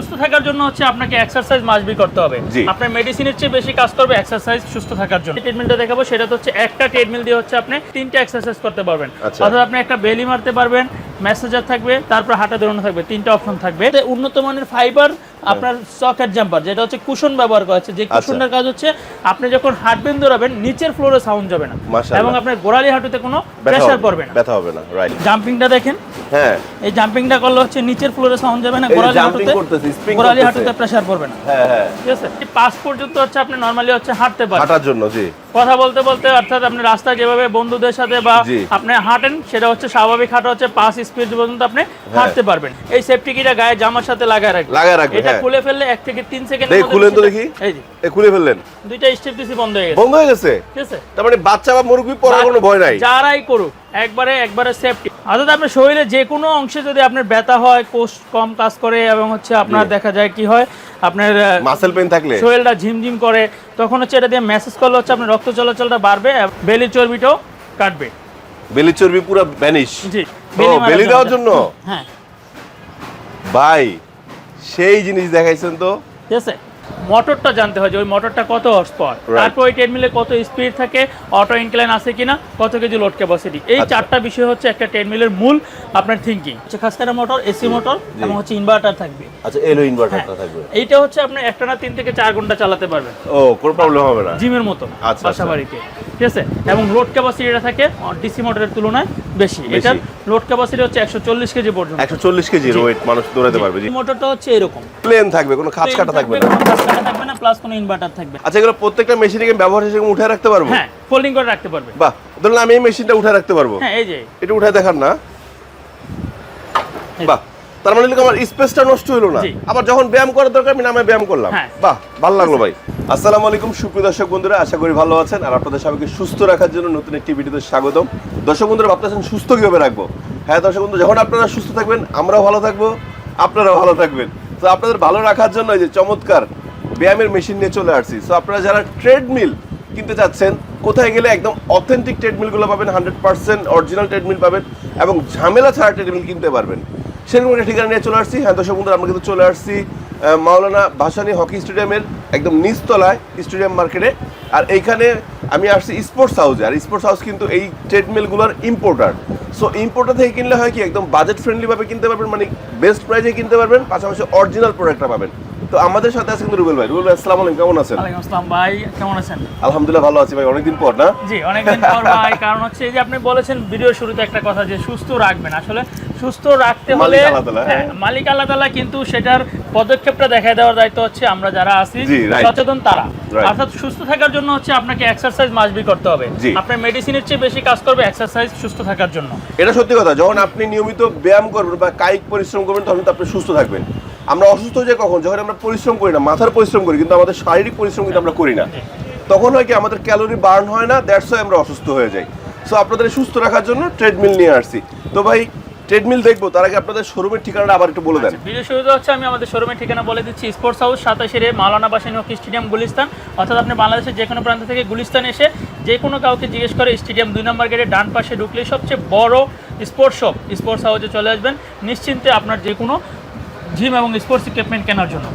সুস্থ থাকার জন্য হচ্ছে আপনাকে এক্সারসাইজ মাসবি করতে হবে। আপনার মেডিসিনের চেয়ে বেশি কাজ করবে এক্সারসাইজ সুস্থ থাকার জন্য। ট্রিটমেন্টটা দেখাবো সেটা তো হচ্ছে একটা ট্রেডমিল দিয়ে হচ্ছে আপনি তিনটা এক্সারসাইজ করতে পারবেন। আচ্ছা। অর্থাৎ আপনি একটা বেলি মারতে পারবেন ম্যাসেজার থাকবে তারপর হাঁটা দৌড়ানো থাকবে তিনটা অপশন থাকবে। উন্নত মানের ফাইবার আপনার সকেট জাম্পার যেটা হচ্ছে কুশন ব্যবহার করা হচ্ছে। যে আচ্ছা। কুশনটার কাজ হচ্ছে আপনি যখন হাঁটবেন দৌড়াবেন নিচের ফ্লোরে সাউন্ড যাবে না। এবং আপনার গোড়ালি হাঁটুতে কোনো প্রেশার পড়বে না। ব্যথা হবে না রাইট জাম্পিংটা দেখেন। হ্যাঁ। এই জাম্পিংটা করলে হচ্ছে নিচের ফ্লোরে সাউন্ড যাবে না গোড়ালি হাঁটুতে গোড়ালি হাঁটুতে প্রেশার পড়বে না। হ্যাঁ হ্যাঁ। ঠিক আছে? পাঁচ পর্যন্ত হচ্ছে আপনি নর্মালি হচ্ছে হাঁটতে পারেন। হাঁটার জন্য জি। কথা বলতে বলতে অর্থাৎ আপনি রাস্তায় যেভাবে বন্ধুদের সাথে বা আপনি হাঁটেন সেটা হচ্ছে স্বাভাবিক হাঁটা হচ্ছে পাঁচ স্পিড পর্যন্ত আপনি হাঁটতে পারবেন। এই সেফটি কিটা গায়ে জামার সাথে লাগায় রাখবেন। লাগায় রাখবেন, এটা হ্যাঁ। খুলে ফেললে এক থেকে তিন সেকেন্ড এই খুলেন তো দেখি। এই যে। এ খুলে ফেললেন। দুইটা স্টেপ দিছি বন্ধ হয়ে গেছে। বন্ধ হয়ে গেছে? ঠিক আছে। তার মানে বাচ্চা বা মুরগি পড়ার কোনো ভয় নাই? যারাই করুক একবারে একবারে সেফটি অর্থাৎ আপনার শরীরে যে কোনো অংশে যদি আপনার ব্যথা হয় কোষ কম কাজ করে এবং হচ্ছে আপনার দেখা যায় কি হয় আপনার মাসেল পেন থাকলে। শরীরটা ঝিমঝিম করে তখন হচ্ছে এটা দিয়ে মেসেজ করলে হচ্ছে আপনার রক্ত চলাচলটা বাড়বে বেলি চর্বিটাও কাটবে। বেলি চর্বি পুরো ভ্যানিশ জি বেলি দেওয়ার জন্য? হ্যাঁ। ভাই সেই জিনিস দেখাইছেন তো? ঠিক আছে মোটরটা জানতে হয় যে ওই মোটরটা কত হর্স পাওয়ার. তারপর ওই ট্রেডমিলে কত স্পিড থাকে অটো ইনক্লাইন আছে কিনা কত কেজি লোড ক্যাপাসিটি এই আচ্ছা। চারটা বিষয় হচ্ছে একটা ট্রেডমিলের মূল আপনার থিঙ্কিং হচ্ছে খাসকারা মোটর এসি মোটর এবং হচ্ছে ইনভার্টার থাকবে। আচ্ছা এলো হ্যাঁ। ইনভার্টারটা থাকবে। এইটা হচ্ছে আপনি একটা না তিন থেকে চার ঘণ্টা চালাতে পারবেন। ও কোনো প্রবলেম হবে না। জিমের মতো আচ্ছা, বাসা আচ্ছা। বাড়িতে। ঠিক আছে? এবং লোড ক্যাপাসিটিটা থাকে ডিসি মোটরের তুলনায় বেশি। এটার লোড ক্যাপাসিটি হচ্ছে একশো চল্লিশ কেজি পর্যন্ত। একশো চল্লিশ কেজির ওয়েট মানুষ দৌড়াতে পারবে জি। মোটরটা হচ্ছে এরকম। প্লেন থাকবে কোনো খাঁচ কাটা থাকবে না। কাটা থাকবে না প্লাস কোনো ইনভার্টার থাকবে। আচ্ছা এগুলো প্রত্যেকটা মেশিনে কি ব্যবহার হিসেবে উঠে রাখতে পারব? হ্যাঁ ফোল্ডিং করে রাখতে পারবে। বাহ ধরুন আমি এই মেশিনটা উঠে রাখতে পারব। হ্যাঁ এই যে। এটা উঠে দেখান না। বাহ। তার মানে আমার স্পেসটা নষ্ট হলো না। আবার যখন ব্যায়াম করার দরকার আমি নামে ব্যায়াম করলাম। হ্যাঁ। বাহ ভালো লাগল ভাই। আসসালামু আলাইকুম সুপ্রিয় দর্শক বন্ধুরা আশা করি ভালো আছেন। আর আপনাদের সবাইকে সুস্থ রাখার জন্য নতুন একটি ভিডিওতে স্বাগতম। দর্শক বন্ধুরা ভাবতেছেন সুস্থ কীভাবে রাখব? হ্যাঁ দর্শক বন্ধু যখন আপনারা সুস্থ থাকবেন আমরাও ভালো থাকব আপনারাও ভালো থাকবেন। তো আপনাদের ভালো রাখার জন্য এই যে চমৎকার ব্যায়ামের মেশিন নিয়ে চলে আসছি। সো আপনারা যারা ট্রেডমিল কিনতে চাচ্ছেন কোথায় গেলে একদম অথেন্টিক ট্রেডমিলগুলো পাবেন হান্ড্রেড পার্সেন্ট অরিজিনাল ট্রেডমিল পাবেন এবং ঝামেলা ছাড়া ট্রেডমিল কিনতে পারবেন। সেরকম একটা ঠিকানা নিয়ে চলে আসছি। হ্যাঁ দর্শক বন্ধুরা, আমরা কিন্তু চলে আসছি মাওলানা ভাসানি হকি স্টেডিয়ামের একদম নিচতলায়, স্টেডিয়াম মার্কেটে। আর এইখানে আমি আসছি স্পোর্টস হাউসে আর স্পোর্টস হাউস কিন্তু এই ট্রেডমিলগুলোর ইম্পোর্টার সো ইম্পোর্টার থেকে কিনলে হয় কি, একদম বাজেট ফ্রেন্ডলিভাবে কিনতে পারবেন মানে বেস্ট প্রাইসে কিনতে পারবেন, পাশাপাশি অরিজিনাল প্রোডাক্টটা পাবেন। তো আমাদের সাথে আছে কিন্তু রুবেল ভাই। রুবেল ভাই আসসালামু আলাইকুম কেমন আছেন? ওয়ালাইকুম আসসালাম ভাই কেমন আছেন? আলহামদুলিল্লাহ ভালো আছি ভাই অনেকদিন পর না? জি অনেকদিন পর ভাই কারণ হচ্ছে এই যে আপনি বলেছেন ভিডিও শুরুতে একটা কথা যে সুস্থ রাখবেন। আসলে সুস্থ রাখতে হলে মালিক আল্লাহ তাআলা, হ্যাঁ, হ্যাঁ। মালিক আল্লাহ তাআলা কিন্তু সেটার পদক্ষেপটা দেখায় দেওয়ার দায়িত্ব হচ্ছে আমরা যারা আছি সচেতন তারা। অর্থাৎ সুস্থ থাকার জন্য হচ্ছে আপনাকে এক্সারসাইজ মাসবি করতে হবে। আপনার মেডিসিনের চেয়ে বেশি কাজ করবে এক্সারসাইজ সুস্থ থাকার জন্য। এটা সত্যি কথা যখন আপনি নিয়মিত ব্যায়াম করবেন বা কায়িক পরিশ্রম করবেন তখন তো আপনি সুস্থ থাকবেন। আমরা অসুস্থ হয়ে যাই কখন? যখন আমরা পরিশ্রম করি না, মাথার পরিশ্রম করি, কিন্তু আমাদের শারীরিক পরিশ্রম কিন্তু আমরা করি না। তখন হয় কি, আমাদের ক্যালোরি বার্ন হয় না দ্যাটস আমরা অসুস্থ হয়ে যাই। সো আপনাদের সুস্থ রাখার জন্য ট্রেডমিল নিয়ে আসছি। তো ভাই ট্রেডমিল দেখব, তার আগে আপনাদের শোরুমের ঠিকানাটা আবার একটু বলে দেন। ভিডিও শুরুতে হচ্ছে আমি আমাদের শোরুমের ঠিকানা বলে দিচ্ছি স্পোর্টস হাউস সাতাশের মাওলানা বাসানি হকি স্টেডিয়াম, গুলিস্তান। অর্থাৎ আপনি বাংলাদেশের যে কোনো প্রান্ত থেকে গুলিস্তান এসে যে কোনো কাউকে জিজ্ঞেস করে স্টেডিয়াম দুই নম্বর গেটে ডান পাশে ঢুকলে সবচেয়ে বড় স্পোর্টস শপ স্পোর্টস হাউসে চলে আসবেন। নিশ্চিন্তে আপনার যে কোনো জিম এবং স্পোর্টস ইকুইপমেন্ট কেনার জন্য।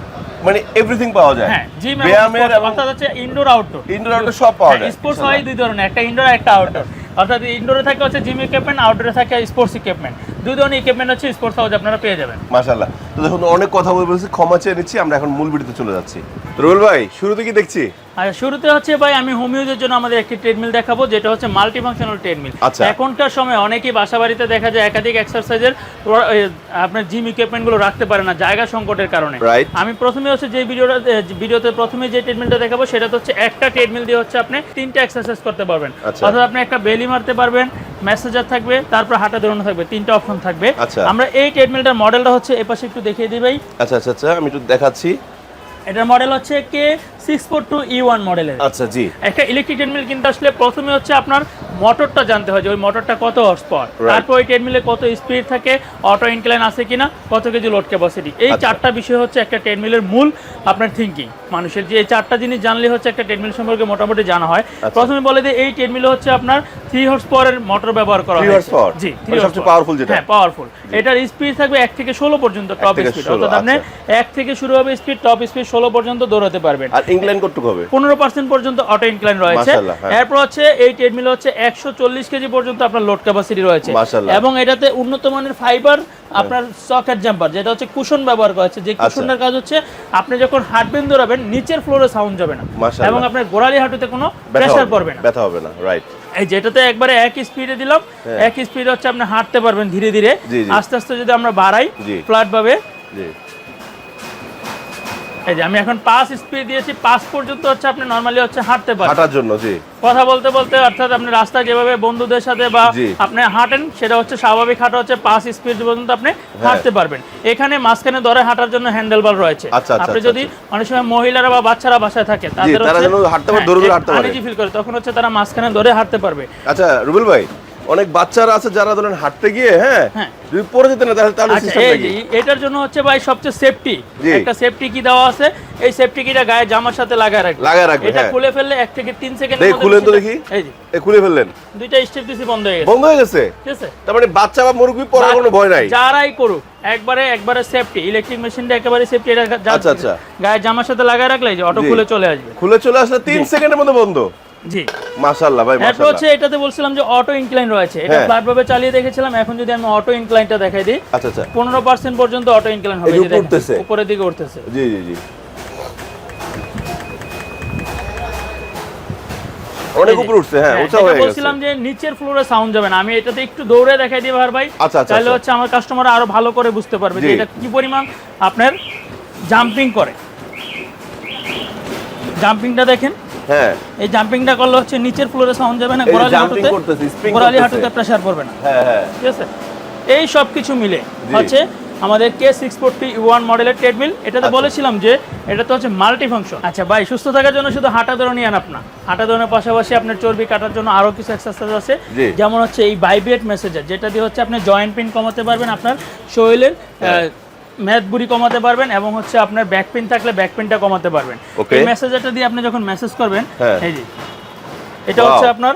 মানে এভরিথিং পাওয়া যায়। হ্যাঁ জিম ব্যায়ামের অর্থাৎ হচ্ছে ইনডোর আউটডোর ইনডোর আউটডোর সব পাওয়া যায় স্পোর্টস হয় দুই ধরনের একটা ইনডোর একটা আউটডোর অর্থাৎ ইনডোরে থাকে হচ্ছে জিম ইকুইপমেন্ট আউটডোরে থাকে স্পোর্টস ইকুইপমেন্ট দুই ধরনের ইকুইপমেন্ট হচ্ছে স্পোর্টস হাউসে আপনারা পেয়ে যাবেন। মাশাল্লাহ তো দেখুন অনেক কথা বলে বলছি ক্ষমা চেয়ে নিচ্ছি আমরা এখন মূল ভিডিওতে চলে যাচ্ছি। রুবেল ভাই শুরুতে কি দেখছি? আর শুরুতে হচ্ছে ভাই আমি হোমিওদের জন্য আমাদের একটি ট্রেডমিল দেখাবো যেটা হচ্ছে মাল্টি ফাংশনাল ট্রেডমিল। এখনকার সময় অনেকেই বাসা বাড়িতে দেখা যায় একাধিক এক্সারসাইজের আপনার জিম ইকুইপমেন্টগুলো রাখতে পারে না জায়গা সংকটের কারণে। আমি প্রথমে হচ্ছে যে ভিডিওটা ভিডিওতে প্রথমে যে ট্রেডমিলটা দেখাবো সেটা তো হচ্ছে একটা ট্রেডমিল দিয়ে হচ্ছে আপনি তিনটা এক্সারসাইজ করতে পারবেন। আচ্ছা। অর্থাৎ আপনি একটা বেলি মারতে পারবেন ম্যাসেজার থাকবে তারপর হাঁটা দৌড়ানো থাকবে তিনটা অপশন থাকবে। আচ্ছা। আমরা এই ট্রেডমিলটার মডেলটা হচ্ছে এপাশে একটু দেখিয়ে দিই ভাই আচ্ছা আচ্ছা আচ্ছা আমি একটু দেখাচ্ছি। এটার মডেল হচ্ছে K? Six four two E one মডেলের আচ্ছা জি। একটা ইলেকট্রিক ট্রেডমিল কিনতে আসলে প্রথমে হচ্ছে আপনার মোটরটা জানতে হয় যে ওই মোটরটা কত হর্স পাওয়ার তারপর ওই ট্রেডমিলে কত স্পিড থাকে অটো ইনক্লাইন আছে কিনা কত কেজি লোড ক্যাপাসিটি এই আচ্ছা। চারটা বিষয় হচ্ছে একটা ট্রেডমিলের মূল আপনার থিঙ্কিং মানুষের যে এই চারটা জিনিস জানলে হচ্ছে একটা ট্রেডমিল সম্পর্কে মোটামুটি জানা হয়। আচ্ছা। প্রথমে বলে যে এই ট্রেডমিল হচ্ছে আপনার থ্রি হর্স পাওয়ারের মোটর ব্যবহার করা 3 হয় জি 3 সবচেয়ে যেটা? হ্যাঁ পাওয়ারফুল এটার স্পিড থাকবে এক থেকে ষোলো পর্যন্ত টপ স্পিড অর্থাৎ আপনি। এক থেকে শুরু হবে স্পিড টপ স্পিড ষোলো পর্যন্ত দৌড়াতে পারবেন। ইংল্যান্ড কতটুকু হবে। পনেরো পার্সেন্ট পর্যন্ত অটো ইনক্লাইন রয়েছে। হ্যাঁ। এরপর হচ্ছে এই ট্রেডমিল হচ্ছে একশো চল্লিশ কেজি পর্যন্ত আপনার লোড ক্যাপাসিটি রয়েছে। এবং এটাতে উন্নত মানের ফাইবার আপনার সকেট জাম্পার যেটা হচ্ছে কুশন ব্যবহার করা হচ্ছে। যে আচ্ছা। কুশনের কাজ হচ্ছে আপনি যখন হাঁটবেন দৌড়াবেন নিচের ফ্লোরে সাউন্ড যাবে না। এবং আপনার গোড়ালি হাঁটুতে কোনো হবে- পড়বে না। ব্যথা হবে না রাইট এই যেটাতে একবারে একই স্পিডে দিলাম হ্যাঁ। একই স্পিডে হচ্ছে আপনি হাঁটতে পারবেন ধীরে ধীরে। আস্তে আস্তে যদি আমরা বাড়াই। ফ্ল্যাট ভাবে জি। এই যে আমি এখন পাঁচ স্পিড দিয়েছি পাঁচ পর্যন্ত হচ্ছে আপনি নর্মালি হচ্ছে হাঁটতে পারবেন হাঁটার জন্য জি। কথা বলতে বলতে অর্থাৎ আপনি রাস্তায় যেভাবে বন্ধুদের সাথে বা আপনি হাঁটেন সেটা হচ্ছে স্বাভাবিক হাঁটা হচ্ছে পাঁচ স্পিড পর্যন্ত আপনি হাঁটতে পারবেন। এখানে মাঝখানে ধরে হাঁটার জন্য হ্যান্ডেল বার রয়েছে। আচ্ছা, আচ্ছা, আপনি আচ্ছা, যদি অনেক সময় মহিলারা বা বাচ্চারা বাসায় থাকে তাদের হাঁটতে পারে, দৌড়ে দৌড়ে হাঁটতে পারে। ফিল করে তখন হচ্ছে তারা মাঝখানে ধরে হাঁটতে পারবে। আচ্ছা রুবেল ভাই অনেক বাচ্চারা আছে যারা ধরেন হাঁটতে গিয়ে হ্যাঁ হ্যাঁ। যদি পড়ে যেতে না তাহলে তাহলে আচ্ছা এই এটার জন্য হচ্ছে ভাই সবচেয়ে সেফটি একটা সেফটি কি দেওয়া আছে। এই সেফটি কিটা গায়ে জামার সাথে লাগায় রাখবে লাগায় রাখবে, এটা হ্যাঁ। খুলে ফেললে এক থেকে তিন সেকেন্ড দেখি, খুলেন তো দেখি। এই যে। এ খুলে ফেললেন। দুইটা স্টেপ দিছি বন্ধ হয়ে গেছে। বন্ধ হয়ে গেছে? ঠিক আছে। তার মানে বাচ্চা বা মুরগি পড়ার কোনো ভয় নাই? যারাই করুক একবারে একবারে সেফটি ইলেকট্রিক মেশিনটা একেবারে সেফটি এটা আচ্ছা, আচ্ছা। গায়ে জামার সাথে লাগায় রাখলে যে অটো খুলে চলে আসবে। খুলে চলে আসলে তিন সেকেন্ডের মধ্যে বন্ধ। জি। মাশাআল্লাহ ভাই মাশাআল্লাহ। হচ্ছে এটাতে বলছিলাম যে অটো ইনক্লাইন রয়েছে। এটা। ফ্ল্যাট ভাবে চালিয়ে দেখেছিলাম এখন যদি আমি অটো ইনক্লাইনটা দেখাই দিই আচ্ছা আচ্ছা। পনেরো পার্সেন্ট পর্যন্ত অটো ইনক্লাইন হবে উঠতেছে। উপরের দিকে উঠতেছে। জি জি জি। অনেক উপরে উঠছে হ্যাঁ হ্যাঁ, উঁচা হয়ে গেছে। বলছিলাম যে নিচের ফ্লোরে সাউন্ড যাবে না। আমি এটাতে একটু দৌড়ে দেখাই দিই ভার ভাই। আচ্ছা, আচ্ছা, তাহলে আচ্ছা। হচ্ছে আমার কাস্টমার আরও ভালো করে বুঝতে পারবে যে এটা কি পরিমাণ আপনার জাম্পিং করে। জাম্পিংটা দেখেন। হ্যাঁ। এই জাম্পিংটা করলে হচ্ছে নিচের ফ্লোরে সাউন্ড যাবে না গোড়ালি হাঁটুতে? গোড়ালি হাঁটুতে প্রেসার পড়বে না। হ্যাঁ হ্যাঁ। ঠিক আছে? এই সব কিছু মিলে হচ্ছে আমাদের কে সিক্স ফোরটি ওয়ান মডেলের ট্রেডমিল এটাতে আচ্ছা। বলেছিলাম যে এটা তো হচ্ছে মাল্টি ফাংশন আচ্ছা ভাই সুস্থ থাকার জন্য শুধু হাঁটা দৌড় নিয়ে আন না। হাঁটা দৌড়ের পাশাপাশি আপনার চর্বি কাটার জন্য আরও কিছু এক্সারসাইজ আছে। যেমন হচ্ছে এই ভাইব্রেট মেসেজার যেটা দিয়ে হচ্ছে আপনি জয়েন্ট পেন কমাতে পারবেন আপনার শরীরের হ্যাঁ। ম্যাথ বুড়ি কমাতে পারবেন এবং হচ্ছে আপনার ব্যাক পেন থাকলে ব্যাক পেনটা কমাতে পারবেন. এই মেসেজারটা দিয়ে আপনি যখন মেসেজ করবেন হ্যাঁ। এই যে এটা হচ্ছে আপনার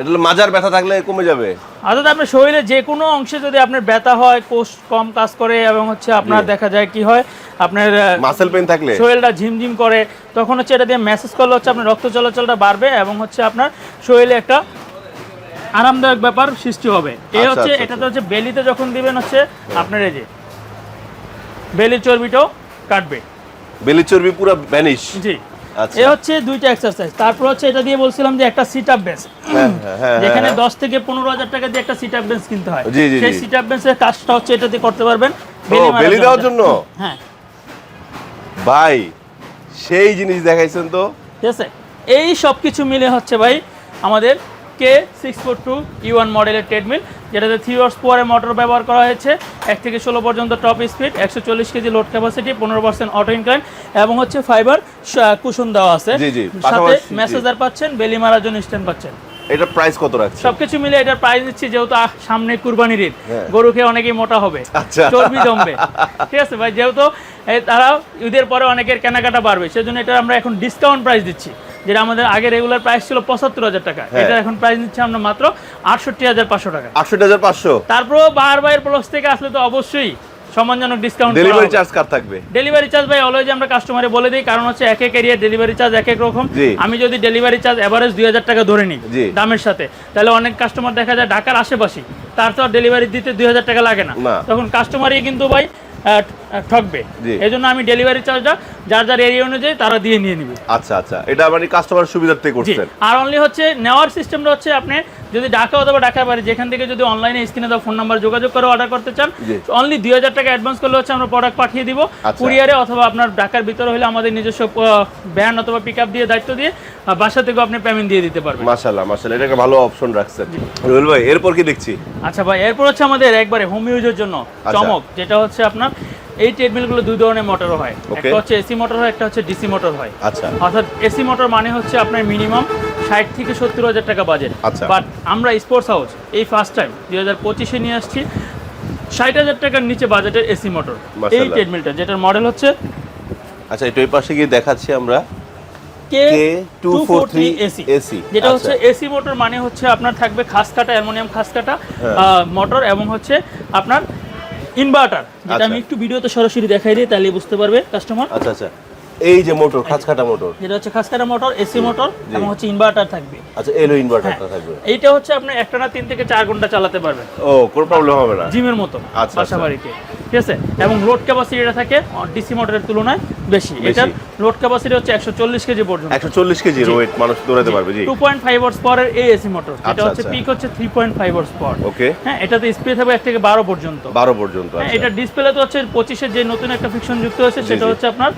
এটা মাজার ব্যথা থাকলে কমে যাবে। অর্থাৎ আপনার শরীরে যে কোনো অংশে যদি আপনার ব্যথা হয় কোষ কম কাজ করে এবং হচ্ছে আপনার দেখা যায় কি হয় আপনার মাসেল পেন থাকলে। শরীরটা ঝিমঝিম করে তখন হচ্ছে এটা দিয়ে মেসেজ করলে হচ্ছে আপনার রক্ত চলাচলটা বাড়বে এবং হচ্ছে আপনার শরীরে একটা আরামদায়ক ব্যাপার সৃষ্টি হবে। এই আচ্ছা, হচ্ছে আচ্ছা, এটাতে হচ্ছে বেলিতে যখন দিবেন হচ্ছে আপনার এই যে বেলির চর্বিটাও কাটবে। বেলি চর্বি পুরো ভ্যানিশ জি। আচ্ছা। এ হচ্ছে দুইটা এক্সারসাইজ তারপর হচ্ছে এটা দিয়ে বলছিলাম যে একটা সিট আপ বেঞ্চ হ্যাঁ হ্যাঁ হ্যাঁ। যেখানে হ্যাঁ। দশ থেকে পনেরো হাজার টাকা দিয়ে একটা সিট আপ বেঞ্চ কিনতে হয়। সেই। সিট আপ বেঞ্চের কাজটা হচ্ছে এটাতে করতে পারবেন। বেলি দেওয়ার জন্য? হ্যাঁ। ভাই সেই জিনিস দেখাইছেন তো। ঠিক আছে? এই সব কিছু মিলে হচ্ছে ভাই আমাদের K six four two E one মডেলের ট্রেডমিল যেটাতে থ্রি ওয়ার্স পাওয়ারের মোটর ব্যবহার করা হয়েছে এক থেকে ষোলো পর্যন্ত টপ স্পিড একশো চল্লিশ কেজি লোড ক্যাপাসিটি পনেরো পার্সেন্ট অটো ইনক্লাইন এবং হচ্ছে ফাইবার কুশন দেওয়া আছে। সাথে মেসেজার পাচ্ছেন বেলি মারার জন্য স্ট্যান্ড পাচ্ছেন। এটা প্রাইস কত রাখছে সবকিছু মিলে এটার প্রাইস দিচ্ছি যেহেতু সামনে কুরবানির ঈদ। হ্যাঁ। গরু খেয়ে অনেকেই মোটা হবে। আচ্ছা। চর্বি জমবে। ঠিক আছে ভাই যেহেতু তারা ঈদের পরে অনেকের কেনাকাটা বাড়বে সেজন্য এটা আমরা এখন ডিসকাউন্ট প্রাইস দিচ্ছি। যেটা আমাদের আগে রেগুলার প্রাইস ছিল পঁচাত্তর হাজার টাকা। হ্যাঁ। এটা এখন প্রাইস নিচ্ছি আমরা মাত্র আটষট্টি হাজার পাঁচশো টাকা। আটষট্টি হাজার পাঁচশো। তারপরেও বার বাইয়ের প্লস থেকে আসলে তো অবশ্যই সম্মানজনক ডিসকাউন্ট ডেলিভারি চার্জ কার থাকবে? ডেলিভারি চার্জ ভাই অলওয়েজ আমরা কাস্টমারে বলে দিই কারণ হচ্ছে এক এক এরিয়া ডেলিভারি চার্জ এক এক রকম। আমি যদি ডেলিভারি চার্জ এভারেজ দুই হাজার টাকা ধরে নিই দামের সাথে তাহলে অনেক কাস্টমার দেখা যায় ঢাকার আশেপাশে তার তো ডেলিভারি দিতে দুই হাজার টাকা লাগে না। তখন কাস্টমারই কিন্তু ভাই ঠকবে। এই জন্য আমি ডেলিভারি চার্জটা যার যার এরিয়া অনুযায়ী তারা দিয়ে নিয়ে নিবে। আচ্ছা আচ্ছা। এটা মানে কাস্টমার সুবিধার্থে করছেন। আর অনলি হচ্ছে নেওয়ার সিস্টেমটা হচ্ছে আপনি যদি ঢাকা অথবা ঢাকার বাইরে যেখান থেকে যদি অনলাইনে স্ক্রিনে দেওয়া ফোন নাম্বার যোগাযোগ করে অর্ডার করতে চান অনলি দুই হাজার টাকা অ্যাডভান্স করলে হচ্ছে আমরা প্রোডাক্ট পাঠিয়ে দিব। আচ্ছা। কুরিয়ারে অথবা আপনার ঢাকার ভিতরে হলে আমাদের নিজস্ব ভ্যান অথবা পিক আপ দিয়ে দায়িত্ব দিয়ে বাসা থেকেও আপনি পেমেন্ট দিয়ে দিতে পারবেন। মাশাল্লাহ মাশাল্লাহ এটা একটা ভালো অপশন রাখছেন। রুবেল ভাই এরপর কি দেখছি? আচ্ছা ভাই এরপর হচ্ছে আমাদের একবারে হোম ইউজের জন্য আচ্ছা। চমক যেটা হচ্ছে আপনার এই ট্রেডমিলগুলো দুই ধরনের মোটর হয়। একটা হচ্ছে এসি মোটর হয় একটা হচ্ছে ডিসি মোটর হয়। আচ্ছা। অর্থাৎ এসি মোটর মানে হচ্ছে আপনার মিনিমাম ষাট থেকে সত্তর হাজার টাকা বাজেট আচ্ছা। বাট আমরা স্পোর্টস হাউস এই ফার্স্ট টাইম দুই হাজার পঁচিশে নিয়ে আসছি ষাট হাজার টাকার নিচে বাজেটের এসি মোটর এই ট্রেডমিলটা যেটার মডেল হচ্ছে আচ্ছা এটা ওই পাশে গিয়ে দেখাচ্ছি আমরা। K two four three K243 AC যেটা আচ্ছা। হচ্ছে এসি মোটর মানে হচ্ছে আপনার থাকবে খাস কাটা অ্যালুমিনিয়াম খাস কাটা হ্যাঁ। মোটর এবং হচ্ছে আপনার ইনভার্টার যেটা আচ্ছা। আমি একটু ভিডিওতে সরাসরি দেখাই দিই তাহলে বুঝতে পারবে কাস্টমার আচ্ছা আচ্ছা এই যে মোটর খাঁচকাটা মোটর। যেটা হচ্ছে খাস মোটর এসি মোটর এবং হচ্ছে ইনভার্টার থাকবে। আচ্ছা এলো ইনভার্টারটা থাকবে। এইটা হচ্ছে আপনি একটানা তিন থেকে চার ঘণ্টা চালাতে পারবেন। ও কোনো প্রবলেম হবে না। জিমের মতো আচ্ছা, বাসা আচ্ছা। বাড়িতে ঠিক আছে? এবং লোড ক্যাপাসিটিটা থাকে ডিসি মোটরের তুলনায় বেশি। এটার লোড ক্যাপাসিটি হচ্ছে একশো চল্লিশ কেজি পর্যন্ত। একশো চল্লিশ কেজির জি। ওয়েট মানুষ দৌড়াতে পারবে জি। টু পয়েন্ট ফাইভ ওয়ার্স পাওয়ারের এই এসি মোটর আচ্ছা, হচ্ছে আচ্ছা। পিক হচ্ছে three point five horse power okay হ্যাঁ এটাতে স্পিড হবে এক থেকে বারো পর্যন্ত। বারো পর্যন্ত হ্যাঁ আচ্ছা। এটা ডিসপ্লে তো হচ্ছে পঁচিশের যে নতুন একটা ফিকশন যুক্ত হয়েছে সেটা হচ্ছে আপনার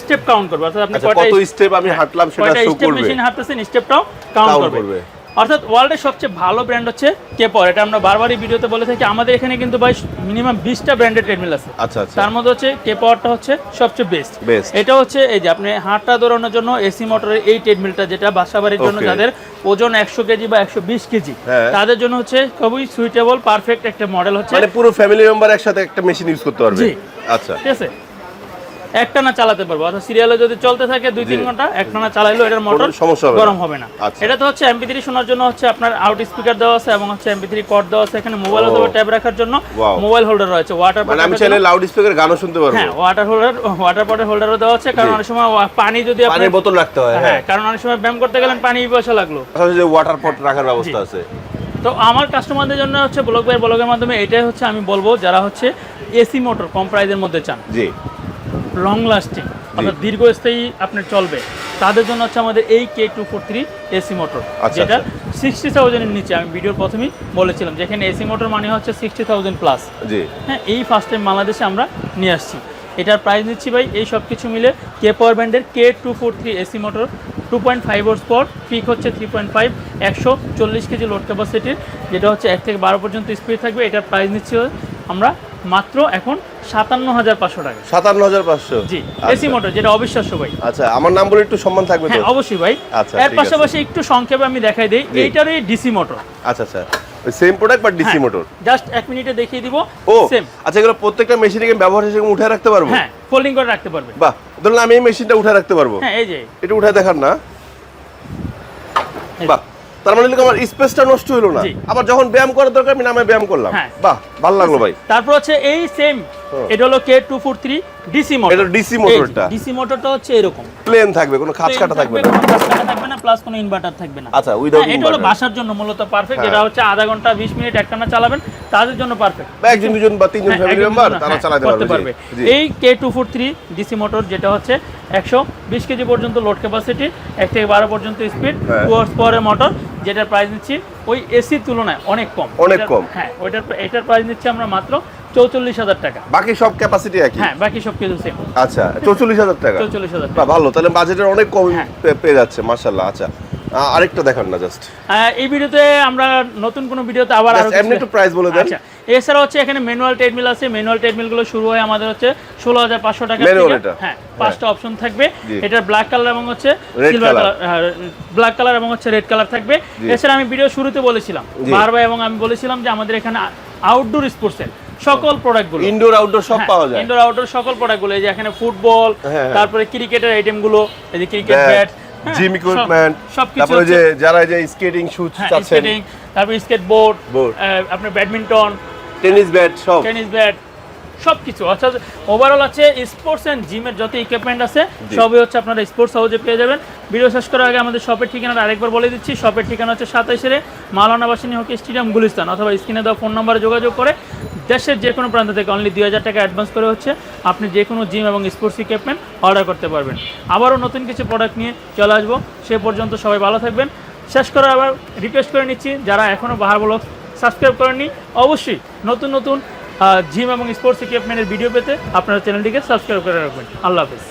স্টেপ কাউন্ট করবে। অর্থাৎ আপনি আচ্ছা কত স্টেপ আমি হাঁটলাম সেটা শো স্টেপ করবে? মেশিন হাঁটতেছেন স্টেপটাও কাউন্ট করবে। অর্থাৎ ওয়ার্ল্ডের সবচেয়ে ভালো ব্র্যান্ড হচ্ছে কেপর এটা আমরা বারবারই ভিডিওতে বলে থাকি আমাদের এখানে কিন্তু ভাই মিনিমাম বিশটা ট্রেডমিল আছে। আচ্ছা আচ্ছা। তার মধ্যে হচ্ছে কেপাওয়ারটা হচ্ছে সবচেয়ে বেস্ট এটা হচ্ছে এই যে আপনি হাঁটা দৌড়ানোর জন্য এসি মোটরের এই ট্রেডমিলটা যেটা বাসাবাড়ির জন্য যাদের ওজন একশো কেজি বা একশো বিশ কেজি হ্যাঁ। তাদের জন্য হচ্ছে খুবই সুইটেবল পারফেক্ট একটা মডেল হচ্ছে মানে পুরো ফ্যামিলি মেম্বার একসাথে একটা মেশিন ইউজ করতে পারবে। আচ্ছা। ঠিক আছে? একটানা চালাতে পারব। অর্থাৎ সিরিয়ালে যদি চলতে থাকে দুই তিন ঘণ্টা একটানা চালাইলেও এটার মোটর সমস্যা গরম হবে না। আচ্ছা। এটা তো হচ্ছে এমপি থ্রি শোনার জন্য হচ্ছে আপনার আউট স্পিকার দেওয়া আছে এবং হচ্ছে এমপি থ্রি কর্ড দেওয়া আছে। এখানে মোবাইল অথবা ট্যাব রাখার জন্য মোবাইল হোল্ডার রয়েছে। ওয়াটার মানে আমি চাইলে লাউড স্পিকার গানও শুনতে পারব। হ্যাঁ ওয়াটার হোল্ডার ওয়াটার পটের হোল্ডারও দেওয়া আছে। কারণ অনেক সময় পানি যদি পানির বোতল রাখতে হয় হ্যাঁ হ্যাঁ। কারণ অনেক সময় ব্যায়াম করতে গেলেন পানি পয়সা লাগল। যে ওয়াটার পট রাখার ব্যবস্থা আছে। তো আমার কাস্টমারদের জন্য হচ্ছে ব্লগ বাই ব্লগের মাধ্যমে এটাই হচ্ছে আমি বলব যারা হচ্ছে এসি মোটর কম প্রাইজের মধ্যে চান। জি। লং লাস্টিং অর্থাৎ দীর্ঘস্থায়ী আপনার চলবে। তাদের জন্য হচ্ছে আমাদের এই K two four three AC motor আচ্ছা, যেটা আচ্ছা। সিক্সটি থাউজেন্ডের নিচে আমি ভিডিওর প্রথমেই বলেছিলাম যেখানে এসি মোটর মানে হচ্ছে সিক্সটি থাউজেন্ড প্লাস হ্যাঁ এই ফার্স্ট টাইম বাংলাদেশে আমরা নিয়ে আসছি। এটার প্রাইস নিচ্ছি ভাই এই সব কিছু মিলে কে পাওয়ার ব্যান্ডের K two four three AC motor two point five or spot peak হচ্ছে থ্রি পয়েন্ট ফাইভ একশো চল্লিশ কেজি লোড ক্যাপাসিটির যেটা হচ্ছে এক থেকে বারো পর্যন্ত স্পিড থাকবে। এটার প্রাইস নিচ্ছি আমরা মাত্র এখন সাতান্ন হাজার পাঁচশো টাকা। সাতান্ন হাজার পাঁচশো। জি এসি মোটর যেটা অবিশ্বাস্য ভাই। আচ্ছা আমার নাম বলে একটু সম্মান থাকবে হ্যাঁ অবশ্যই ভাই। আচ্ছা, এর পাশাপাশি একটু সংক্ষেপে আমি দেখাই দিই। এইটারই ডিসি মোটর। আচ্ছা আচ্ছা। Same product but DC motor? Just এক মিনিটে দেখিয়ে দিব ও সেম আচ্ছা এগুলো প্রত্যেকটা মেশিনে কি ব্যবহার হিসেবে উঠে রাখতে পারব? হ্যাঁ ফোল্ডিং করে রাখতে পারবে। বাহ ধরুন আমি এই মেশিনটা উঠে রাখতে পারব? হ্যাঁ এই যে। এটা উঠে দেখান না। বাহ তার মানে আমার স্পেসটা নষ্ট হলো না। আবার যখন ব্যায়াম করার দরকার আমি নামে ব্যায়াম করলাম। হ্যাঁ। বাহ ভালো লাগল ভাই। তারপর হচ্ছে এই সেম এটা হলো K two four three DC motor এটা ডিসি মোটরটা। ডিসি মোটরটা হচ্ছে এরকম। প্লেন থাকবে কোনো খাঁচ কাটা থাকবে না। প্লাস কোনো ইনভার্টার থাকবে না আচ্ছা উইদাউট হ্যাঁ, এটা হলো বাসার জন্য মূলত পারফেক্ট হ্যাঁ। এটা হচ্ছে আধা ঘণ্টা বিশ মিনিট একটানা চালাবেন তাদের জন্য পারফেক্ট বা একজন দুজন বা তিনজন ফ্যামিলি মেম্বার তারা চালাতে পারবে। এই K two four three DC motor যেটা হচ্ছে একশো বিশ কেজি পর্যন্ত লোড ক্যাপাসিটি এক থেকে বারো পর্যন্ত স্পিড হ্যাঁ। টু আওয়ার্স পরের মোটর যেটার প্রাইস নিচ্ছি ওই এসির তুলনায় অনেক কম অনেক কম। হ্যাঁ ওইটার এটার প্রাইস নিচ্ছি আমরা মাত্র চৌচল্লিশ হাজার টাকা। বাকি সব ক্যাপাসিটি একই? হ্যাঁ বাকি সব কিছু সেম আচ্ছা চৌচল্লিশ হাজার টাকা? চৌচল্লিশ হাজার বাহ ভালো তাহলে বাজেটের অনেক কম হ্যাঁ। পেয়ে যাচ্ছে আচ্ছা। আরেকটা দেখান না জাস্ট এই ভিডিওতে আমরা নতুন কোনো ভিডিওতে আবার আরও এমনি একটু প্রাইস বলে দেন। আচ্ছা এছাড়া হচ্ছে এখানে ম্যানুয়াল ট্রেডমিল আছে। ম্যানুয়াল ট্রেডমিলগুলো শুরু হয় আমাদের হচ্ছে ষোলো হাজার পাঁচশো টাকা থেকে। হ্যাঁ পাঁচটা অপশন থাকবে। এটার ব্ল্যাক কালার এবং হচ্ছে সিলভার কালার ব্ল্যাক কালার এবং হচ্ছে রেড কালার থাকবে। এছাড়া আমি ভিডিও শুরুতে বলেছিলাম। বারবার এবং আমি বলেছিলাম যে আমাদের এখানে আউটডোর স্পোর্টসের সকল প্রোডাক্টগুলো ইনডোর আউটডোর সব পাওয়া যায়। ইনডোর আউটডোর সকল প্রোডাক্টগুলো এই যে এখানে ফুটবল হ্যাঁ, হ্যাঁ। তারপরে ক্রিকেটের আইটেমগুলো এই যে ক্রিকেট ব্যাট জিম ইকুইপমেন্ট তারপরে যে যারা যে স্কেটিং শুজ হ্যাঁ চাচ্ছেন। স্কেটিং তারপর স্কেটবোর্ড। আপনার ব্যাডমিন্টন টেনিস ব্যাট সব। টেনিস ব্যাট সব কিছু অর্থাৎ ওভারঅল আছে স্পোর্টস অ্যান্ড জিমের যত ইকুইপমেন্ট আছে সবই হচ্ছে আপনারা স্পোর্টস হাউসে পেয়ে যাবেন। ভিডিও শেষ করার আগে আমাদের শপের ঠিকানাটা আরেকবার বলে দিচ্ছি। শপের ঠিকানা হচ্ছে সাতাইশেরে মালানা বাসিনী হকি স্টেডিয়াম গুলিস্তান। অথবা স্ক্রিনে দেওয়া ফোন নাম্বারে যোগাযোগ করে দেশের যে কোনো প্রান্ত থেকে অনলি দুই হাজার টাকা অ্যাডভান্স করে হচ্ছে আপনি যে কোনো জিম এবং স্পোর্টস ইকুইপমেন্ট অর্ডার করতে পারবেন। আবারও নতুন কিছু প্রোডাক্ট নিয়ে চলে আসব। সে পর্যন্ত সবাই ভালো থাকবেন। শেষ করে আবার রিকোয়েস্ট করে নিচ্ছি, যারা এখনও বাহার ব্লগ সাবস্ক্রাইব করেননি, অবশ্যই নতুন নতুন জিম এবং স্পোর্টস ইকুইপমেন্টের ভিডিও পেতে আপনারা চ্যানেলটিকে সাবস্ক্রাইব করে রাখবেন। আল্লাহ হাফিজ।